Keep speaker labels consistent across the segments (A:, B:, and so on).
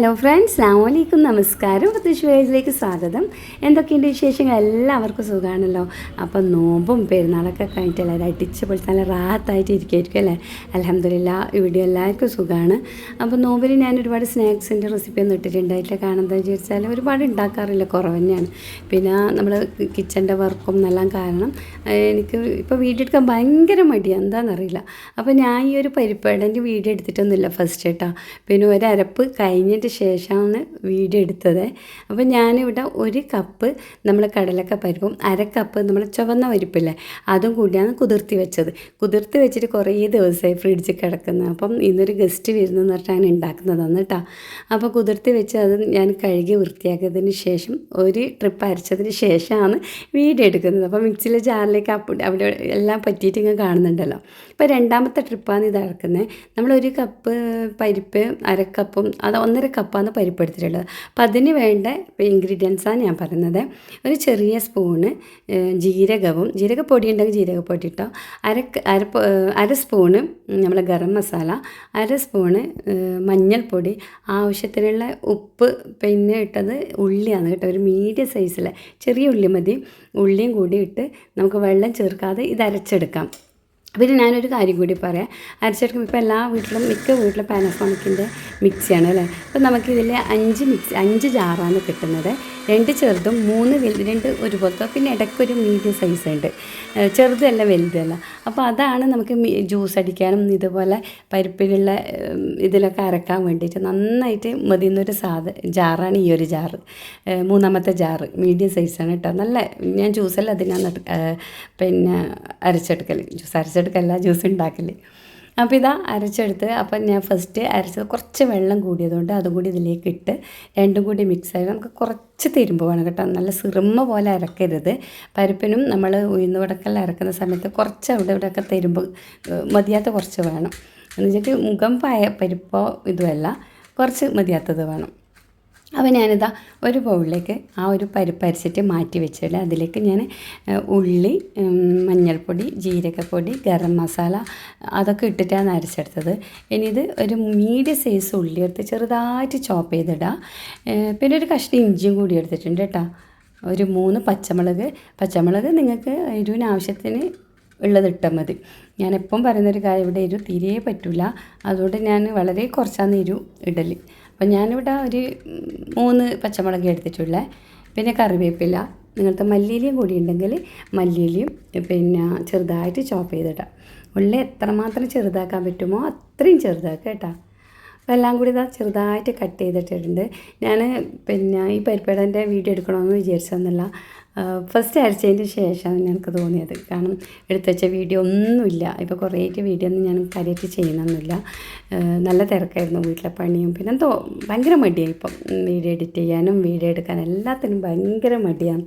A: Hello friends അസ്സാമലൈക്കും നമസ്കാരം. പ്രത്യേകിച്ച് വേജിലേക്ക് സ്വാഗതം. എന്തൊക്കെയുണ്ട് വിശേഷങ്ങൾ? എല്ലാവർക്കും സുഖമാണല്ലോ അപ്പം നോമ്പും പെരുന്നാളൊക്കെ കഴിഞ്ഞിട്ട് എല്ലാവരും അടിച്ച് പൊളിച്ച് നല്ല റാഹത്തായിട്ട് ഇരിക്കുമായിരിക്കും അല്ലേ? അലഹമില്ല ഇവിടെ എല്ലാവർക്കും സുഖമാണ് അപ്പം നോമ്പിന് ഞാൻ ഒരുപാട് സ്നാക്സിന്റെ റെസിപ്പി ഒന്നും ഇട്ടിട്ടുണ്ടായിട്ടില്ല കാണുന്നതെന്ന് ചോദിച്ചാൽ ഒരുപാട് ഉണ്ടാക്കാറില്ല. കുറവ് തന്നെയാണ്. പിന്നെ നമ്മൾ കിച്ചന്റെ വർക്കും എന്നെല്ലാം കാരണം എനിക്ക് ഇപ്പോൾ വീഡിയോ എടുക്കാൻ ഭയങ്കര മടിയാണ് എന്താണെന്നറിയില്ല അപ്പോൾ ഞാൻ ഈ ഒരു പരിപ്പേടന്റെ വീഡിയോ എടുത്തിട്ടൊന്നുമില്ല ഫസ്റ്റ് കേട്ടോ പിന്നെ ഒരു അരപ്പ് കഴിഞ്ഞിട്ട് ശേഷമാണ് വീഡിയോ എടുത്തത്. അപ്പോൾ ഞാനിവിടെ ഒരു കപ്പ് നമ്മൾ കടലക്ക പരിപ്പും അര കപ്പ് നമ്മൾ ചുവന്ന പരിപ്പില്ലേ അതും കൂടിയാണ് കുതിർത്തി വെച്ചത്. കുതിർത്തി വെച്ചിട്ട് കുറേ ദിവസമായി ഫ്രിഡ്ജിൽ കിടക്കുന്നത് അപ്പം ഇന്നൊരു ഗസ്റ്റ് വരുന്നെന്ന് പറഞ്ഞിട്ടാണ് ഉണ്ടാക്കുന്നതാണ് കേട്ടോ. അപ്പോൾ കുതിർത്തി വെച്ച് അത് ഞാൻ കഴുകി വൃത്തിയാക്കിയതിന് ശേഷം ഒരു ട്രിപ്പ് അരച്ചതിന് ശേഷമാണ് വീഡിയോ എടുക്കുന്നത്. അപ്പോൾ മിക്സിയിലെ ജാറിലേക്ക് അവിടെ എല്ലാം പറ്റിയിട്ട് ഇങ്ങനെ കാണുന്നുണ്ടല്ലോ. ഇപ്പോൾ രണ്ടാമത്തെ ട്രിപ്പാണ് ഇത് ഇറക്കുന്നത് നമ്മളൊരു കപ്പ് പരിപ്പ് അരക്കപ്പും അത് ഒന്നര കപ്പാണ് പരിപ്പ് എടുത്തിട്ടുള്ളത് അപ്പം അതിന് വേണ്ട ഇൻഗ്രീഡിയൻസാണ് ഞാൻ പറയുന്നത്. ഒരു ചെറിയ സ്പൂണ് ജീരകവും ജീരകപ്പൊടി ഉണ്ടെങ്കിൽ ജീരകപ്പൊടി ഇട്ടോ. അര അര അര സ്പൂണ് നമ്മളെ ഗരം മസാല അര സ്പൂണ് മഞ്ഞൾപ്പൊടി ആവശ്യത്തിനുള്ള ഉപ്പ് പിന്നെ ഇട്ടത് ഉള്ളിയാണ് കേട്ടോ. ഒരു മീഡിയം സൈസിലെ ചെറിയ ഉള്ളി മതി. ഉള്ളിയും കൂടി ഇട്ട് നമുക്ക് വെള്ളം ചേർക്കാതെ ഇത് അരച്ചെടുക്കാം. പിന്നെ ഞാനൊരു കാര്യം കൂടി പറയാം. അരച്ചെടുക്കുമ്പോൾ ഇപ്പോൾ എല്ലാ വീട്ടിലും മിക്ക വീട്ടിലും പാനസോണിക്കിന്റെ മിക്സിയാണ് അല്ലേ? അപ്പോൾ നമുക്കിതിൽ അഞ്ച് മിക്സി അഞ്ച് ജാറാണ് കിട്ടുന്നത്. രണ്ട് ചെറുതും മൂന്ന് വലുത് രണ്ട് ഒരുപോലത്തെ പിന്നെ ഇടയ്ക്കൊരു മീഡിയം സൈസ് ഉണ്ട്. ചെറുതല്ല വലുതല്ല. അപ്പോൾ അതാണ് നമുക്ക് ജ്യൂസ് അടിക്കാനും ഇതുപോലെ പരിപ്പിലുള്ള ഇതിലൊക്കെ അരക്കാൻ വേണ്ടിയിട്ട് നന്നായിട്ട് മതിയുന്നൊരു സാധ ജാറാണ് ഈ ഒരു ജാറ്. മൂന്നാമത്തെ ജാറ് മീഡിയം സൈസാണ് കേട്ടോ നല്ല ഞാൻ ജ്യൂസെല്ലാം അതിനാണ് പിന്നെ അരച്ചെടുക്കൽ ജ്യൂസ് അരച്ചെടുക്കല്ല ജ്യൂസ് ഉണ്ടാക്കൽ അപ്പോൾ ഇതാ അരച്ചെടുത്ത് അപ്പം ഞാൻ ഫസ്റ്റ് അരച്ചത് കുറച്ച് വെള്ളം കൂടിയതുകൊണ്ട് അതും കൂടി ഇതിലേക്ക് ഇട്ട് രണ്ടും കൂടി മിക്സ് ആയി നമുക്ക് കുറച്ച് തിരുമ്പ് വേണം കേട്ടോ. നല്ല സിറുമ പോലെ അരക്കരുത്. പരിപ്പിനും നമ്മൾ ഉയർന്നു വടക്കെല്ലാം അരക്കുന്ന സമയത്ത് കുറച്ച് അവിടെ ഇവിടെയൊക്കെ തിരുമ്പ് മതിയാത്ത കുറച്ച് വേണം. എന്ന് വെച്ചിട്ട് മുഖം പായ പരിപ്പോ ഇതുമല്ല കുറച്ച് മതിയാത്തത് വേണം. അപ്പോൾ ഞാനിതാ ഒരു ബൗളിലേക്ക് ആ ഒരു പരിപ്പ് അരിച്ചിട്ട് മാറ്റി വെച്ചിട്ട് അതിലേക്ക് ഞാൻ ഉള്ളി മഞ്ഞൾപ്പൊടി ജീരകപ്പൊടി ഗരം മസാല അതൊക്കെ ഇട്ടിട്ടാണ് അരച്ചെടുത്തത്. ഇനി ഇത് ഒരു മീഡിയം സൈസ് ഉള്ളി എടുത്ത് ചെറുതായിട്ട് ചോപ്പ് ചെയ്തിടുക പിന്നെ ഒരു കഷ്ണം ഇഞ്ചിയും കൂടി എടുത്തിട്ടുണ്ട് കേട്ടോ. ഒരു മൂന്ന് പച്ചമുളക് പച്ചമുളക് നിങ്ങൾക്ക് എരിവിന് ആവശ്യത്തിന് ഉള്ളത് ഇട്ടാൽ മതി. ഞാൻ എപ്പം പറയുന്നൊരു കാര്യം ഇവിടെ ഇരു തീരെ പറ്റില്ല അതുകൊണ്ട് ഞാൻ വളരെ കുറച്ചാണ് ഇരു ഇടൽ അപ്പം ഞാനിവിടെ ഒരു മൂന്ന് പച്ചമുളക് എടുത്തിട്ടുള്ളത് പിന്നെ കറിവേപ്പില. നിങ്ങളുടെ മല്ലിയിലയും കൂടി ഉണ്ടെങ്കിൽ മല്ലിയിലയും പിന്നെ ചെറുതായിട്ട് ചോപ്പ് ചെയ്തിടാം. ഉള്ളി എത്രമാത്രം ചെറുതാക്കാൻ പറ്റുമോ അത്രയും ചെറുതാക്കുക കേട്ടോ. എല്ലാം കൂടി ഇതാ ചെറുതായിട്ട് കട്ട് ചെയ്തിട്ടിട്ടുണ്ട്. ഞാൻ പിന്നെ ഈ പരിപ്പേടന്റെ വീഡിയോ എടുക്കണമെന്ന് വിചാരിച്ചതെന്നല്ല ഫസ്റ്റ് അരച്ചതിന്റെ ശേഷമാണ് ഞങ്ങൾക്ക് തോന്നിയത്. കാരണം എടുത്തുവെച്ച വീഡിയോ ഒന്നുമില്ല. ഇപ്പോൾ കുറേയായിട്ട് വീഡിയോ ഒന്നും ഞാൻ കാര്യമായിട്ട് ചെയ്യണമെന്നില്ല നല്ല തിരക്കായിരുന്നു വീട്ടിലെ പണിയും. പിന്നെ എന്തോ ഭയങ്കര മടിയാണ് ഇപ്പം വീഡിയോ എഡിറ്റ് ചെയ്യാനും വീഡിയോ എടുക്കാനും എല്ലാത്തിനും ഭയങ്കര മടിയാണ്.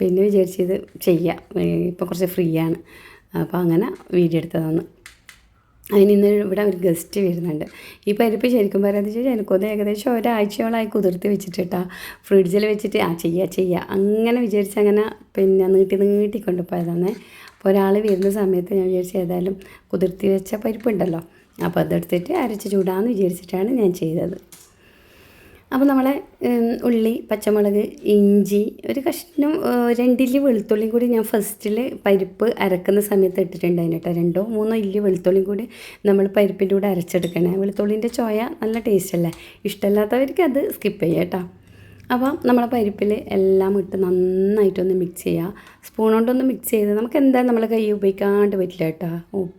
A: പിന്നെ വിചാരിച്ചത് ചെയ്യാം. ഇപ്പോൾ കുറച്ച് ഫ്രീ ആണ് അപ്പോൾ അങ്ങനെ വീഡിയോ എടുത്തതാണ്. അതിന് ഇന്ന് ഇവിടെ ഒരു ഗസ്റ്റ് വരുന്നുണ്ട്. ഈ പരിപ്പ് ശരിക്കും പറയാന്ന് വെച്ചാൽ എനിക്കൊന്ന് ഏകദേശം ഒരാഴ്ചയോളമായി കുതിർത്തി വെച്ചിട്ടാ ഫ്രിഡ്ജിൽ വെച്ചിട്ട് ആ ചെയ്യുക ചെയ്യുക അങ്ങനെ വിചാരിച്ച് അങ്ങനെ പിന്നെ നീട്ടി നീട്ടി കൊണ്ടുപോയതാണ് അപ്പോൾ ഒരാൾ വരുന്ന സമയത്ത് ഞാൻ വിചാരിച്ചു ഏതായാലും കുതിർത്തി വെച്ച പരിപ്പുണ്ടല്ലോ. അപ്പോൾ അതെടുത്തിട്ട് അരച്ച് ചൂടാന്ന് വിചാരിച്ചിട്ടാണ് ഞാൻ ചെയ്തത്. അപ്പോൾ നമ്മളെ ഉള്ളി പച്ചമുളക് ഇഞ്ചി ഒരു കഷ്ണം രണ്ടില്ലി വെളുത്തുള്ളിയും കൂടി ഞാൻ ഫസ്റ്റിൽ പരിപ്പ് അരക്കുന്ന സമയത്ത് ഇട്ടിട്ടുണ്ട് കേട്ടോ രണ്ടോ മൂന്നോ ഇല്ലി വെളുത്തുള്ളിയും കൂടി നമ്മൾ പരിപ്പിന്റെ കൂടെ അരച്ചെടുക്കണേ. വെളുത്തുള്ളിന്റെ ചോയ നല്ല ടേസ്റ്റ് അല്ലേ? ഇഷ്ടമല്ലാത്തവർക്ക് അത് സ്കിപ്പ് ചെയ്യാം കേട്ടോ. അപ്പം നമ്മളെ പരിപ്പിൽ എല്ലാം ഇട്ട് നന്നായിട്ടൊന്ന് മിക്സ് ചെയ്യുക സ്പൂൺ കൊണ്ടൊന്ന് മിക്സ് ചെയ്ത് നമുക്ക് എന്താ നമ്മളെ കൈ ഉപയോഗിക്കാണ്ട് പറ്റില്ല കേട്ടോ.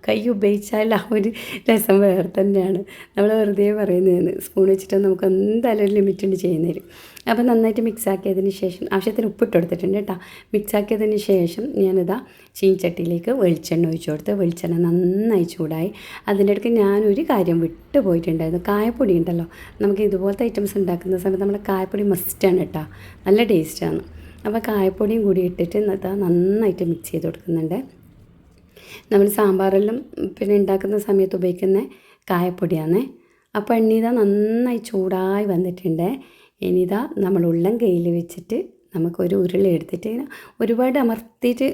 A: കൈ ഉപയോഗിച്ചാൽ ആ ഒരു രസം വേറെ തന്നെയാണ്. നമ്മൾ വെറുതെ പറയുന്നതാണ് സ്പൂൺ വെച്ചിട്ട് നമുക്ക് എന്തായാലും ഒരു ലിമിറ്റ് ചെയ്യുന്നതിന് അപ്പോൾ നന്നായിട്ട് മിക്സ് ആക്കിയതിന് ശേഷം ആവശ്യത്തിന് ഉപ്പിട്ട് കൊടുത്തിട്ടുണ്ട് കേട്ടോ. മിക്സ് ആക്കിയതിന് ശേഷം ഞാനിതാ ചീൻചട്ടിയിലേക്ക് വെളിച്ചെണ്ണ ഒഴിച്ചു കൊടുത്ത് വെളിച്ചെണ്ണ നന്നായി ചൂടായി. അതിന്റെ ഇടയ്ക്ക് ഞാനൊരു കാര്യം വിട്ടു പോയിട്ടുണ്ടായിരുന്നു. കായപ്പൊടി ഉണ്ടല്ലോ. നമുക്ക് ഇതുപോലത്തെ ഐറ്റംസ് ഉണ്ടാക്കുന്ന സമയത്ത് നമ്മൾ കായപ്പൊടി മസ്റ്റാണ് കേട്ടോ. നല്ല ടേസ്റ്റാണ് അപ്പോൾ കായപ്പൊടിയും കൂടി ഇട്ടിട്ട് നന്നായിട്ട് മിക്സ് ചെയ്ത് കൊടുക്കുന്നുണ്ട്. നമ്മൾ സാമ്പാറെല്ലാം പിന്നെ ഉണ്ടാക്കുന്ന സമയത്ത് ഉപയോഗിക്കുന്ന കായപ്പൊടിയാണ് അപ്പോൾ എണ്ണീത നന്നായി ചൂടായി വന്നിട്ടുണ്ട്. ഇനിതാ നമ്മൾ ഉള്ളം കയ്യിൽ വെച്ചിട്ട് നമുക്കൊരു ഉരുളി എടുത്തിട്ട് ഇങ്ങനെ ഒരുപാട് അമർത്തിയിട്ട്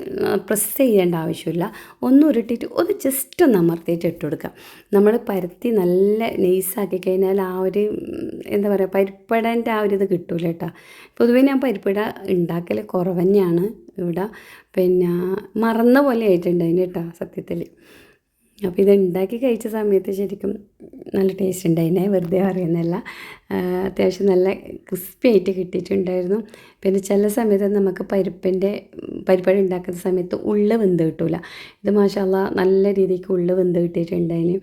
A: പ്രസ് ചെയ്യേണ്ട ആവശ്യമില്ല. ഒന്ന് ഉരുട്ടിയിട്ട് ഒന്ന് ജസ്റ്റ് ഒന്ന് അമർത്തിയിട്ട് ഇട്ട് കൊടുക്കാം. നമ്മൾ പരത്തി നല്ല നെയ്സാക്കി കഴിഞ്ഞാൽ ആ ഒരു എന്താ പറയുക പരിപ്പടേന്റെ ആ ഒരു ഇത് കിട്ടൂല കേട്ടോ. പൊതുവേ ഞാൻ പരിപ്പിട ഉണ്ടാക്കൽ കുറവ് തന്നെയാണ് ഇവിടെ. പിന്നെ മറന്ന പോലെ ആയിട്ടുണ്ട് കേട്ടോ സത്യത്തിൽ. അപ്പോൾ ഇത് ഉണ്ടാക്കി കഴിച്ച സമയത്ത് ശരിക്കും നല്ല ടേസ്റ്റ് ഉണ്ടായിനെ. വെറുതെ അറിയുന്നില്ല അത്യാവശ്യം നല്ല ക്രിസ്പി ആയിട്ട് കിട്ടിയിട്ടുണ്ടായിരുന്നു. പിന്നെ ചില സമയത്ത് നമുക്ക് പരിപ്പിന്റെ പരിപ്പാടി ഉണ്ടാക്കുന്ന സമയത്ത് ഉള്ള വെന്ത് കിട്ടൂല. ഇത് മാഷാല്ല നല്ല രീതിക്ക് ഉള്ള വെന്ത് കിട്ടിയിട്ടുണ്ടായിന്.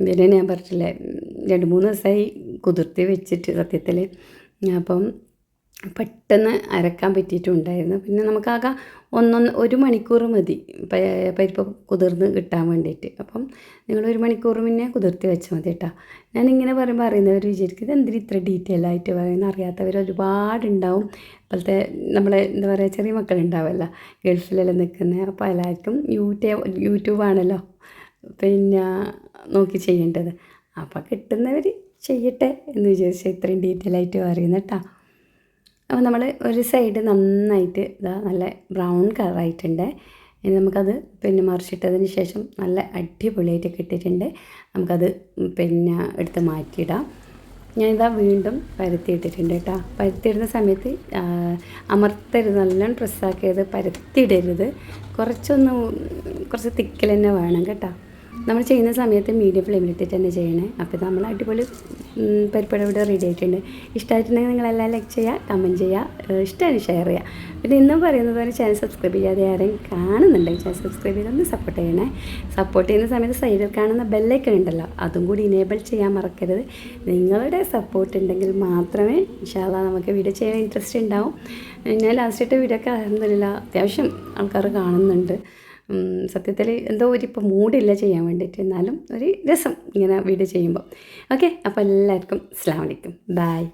A: ഇതിനെ ഞാൻ പറഞ്ഞിട്ടില്ലേ രണ്ട് മൂന്ന് ദിവസമായി കുതിർത്തി വെച്ചിട്ട് സത്യത്തിൽ അപ്പം പെട്ടെന്ന് അരക്കാൻ പറ്റിയിട്ടുണ്ടായിരുന്നു. പിന്നെ നമുക്കാകെ ഒന്നൊന്ന് ഒരു മണിക്കൂർ മതി പരിപ്പ് കുതിർന്ന് കിട്ടാൻ വേണ്ടിയിട്ട്. അപ്പം നിങ്ങൾ ഒരു മണിക്കൂർ മുന്നേ കുതിർത്തി വെച്ചാൽ മതി കേട്ടോ. ഞാനിങ്ങനെ പറയുമ്പോൾ അറിയുന്നവർ വിചാരിക്കും ഇത് എന്തിനും ഇത്ര ഡീറ്റെയിൽ ആയിട്ട് പറയുന്ന? അറിയാത്തവർ ഒരുപാടുണ്ടാവും. ഇപ്പോഴത്തെ നമ്മളെ എന്താ പറയുക ചെറിയ മക്കളുണ്ടാവുമല്ലോ ഗൾഫിലെല്ലാം നിൽക്കുന്നത് അപ്പോൾ എല്ലാവർക്കും യൂട്യൂബ് യൂട്യൂബാണല്ലോ പിന്നെ നോക്കി ചെയ്യേണ്ടത്. അപ്പോൾ കിട്ടുന്നവർ ചെയ്യട്ടെ എന്ന് വിചാരിച്ചാൽ ഇത്രയും ഡീറ്റെയിൽ ആയിട്ട് പറയുന്ന കേട്ടോ. അപ്പോൾ നമ്മൾ ഒരു സൈഡ് നന്നായിട്ട് ഇതാ നല്ല ബ്രൗൺ കളറായിട്ടുണ്ട്. ഇനി നമുക്കത് പിന്നെ മറിച്ചിട്ടതിന് ശേഷം നല്ല അടിപൊളിയായിട്ട് കിട്ടിയിട്ടുണ്ട്. നമുക്കത് പിന്നെ എടുത്ത് മാറ്റിയിടാം. ഞാനിതാ വീണ്ടും പരത്തിയിട്ടിട്ടുണ്ട് കേട്ടോ. പരത്തിയിടുന്ന സമയത്ത് അമർത്തരുത് നല്ലോണം പ്രസ്സാക്കിയത് പരത്തിയിടരുത്. കുറച്ചൊന്ന് കുറച്ച് തിക്കൽ തന്നെ വേണം കേട്ടോ. നമ്മൾ ചെയ്യുന്ന സമയത്ത് മീഡിയം ഫ്ലെയിമിലിട്ടിട്ട് തന്നെ ചെയ്യണേ. അപ്പോൾ നമ്മൾ അടിപൊളി പരിപ്പട ഇവിടെ റെഡി ആയിട്ടുണ്ട്. ഇഷ്ടമായിട്ടുണ്ടെങ്കിൽ നിങ്ങളെല്ലാം ലൈക്ക് ചെയ്യുക കമന്റ് ചെയ്യുക ഇഷ്ടമാണ് ഷെയർ ചെയ്യുക. പിന്നെ ഇന്നും പറയുന്നത് പോലെ ചാനൽ സബ്സ്ക്രൈബ് ചെയ്യാതെ ആരെയും കാണുന്നുണ്ടെങ്കിൽ ചാനൽ സബ്സ്ക്രൈബ് ചെയ്തൊന്ന് സപ്പോർട്ട് ചെയ്യണേ. സപ്പോർട്ട് ചെയ്യുന്ന സമയത്ത് സൈഡിൽ കാണുന്ന ബെല്ലൈക്കൺ ഉണ്ടല്ലോ അതും കൂടി ഇനേബിൾ ചെയ്യാൻ മറക്കരുത്. നിങ്ങളുടെ സപ്പോർട്ട് ഉണ്ടെങ്കിൽ മാത്രമേ ഇൻഷാല്ല നമുക്ക് വീഡിയോ ചെയ്യാൻ ഇൻട്രസ്റ്റ് ഉണ്ടാവും. ഞാൻ ലാസ്റ്റിട്ട് വീഡിയോ ഒക്കെ അലഹമില്ല അത്യാവശ്യം ആൾക്കാർ കാണുന്നുണ്ട്. സത്യത്തിൽ എന്തോ ഒരു ഇപ്പോൾ മൂഡില്ല ചെയ്യാൻ വേണ്ടിയിട്ട്. എന്നാലും ഒരു രസം ഇങ്ങനെ വീഡിയോ ചെയ്യുമ്പോൾ ഓക്കെ അപ്പോൾ എല്ലാവർക്കും അസ്സാം വലൈക്കും ബായ്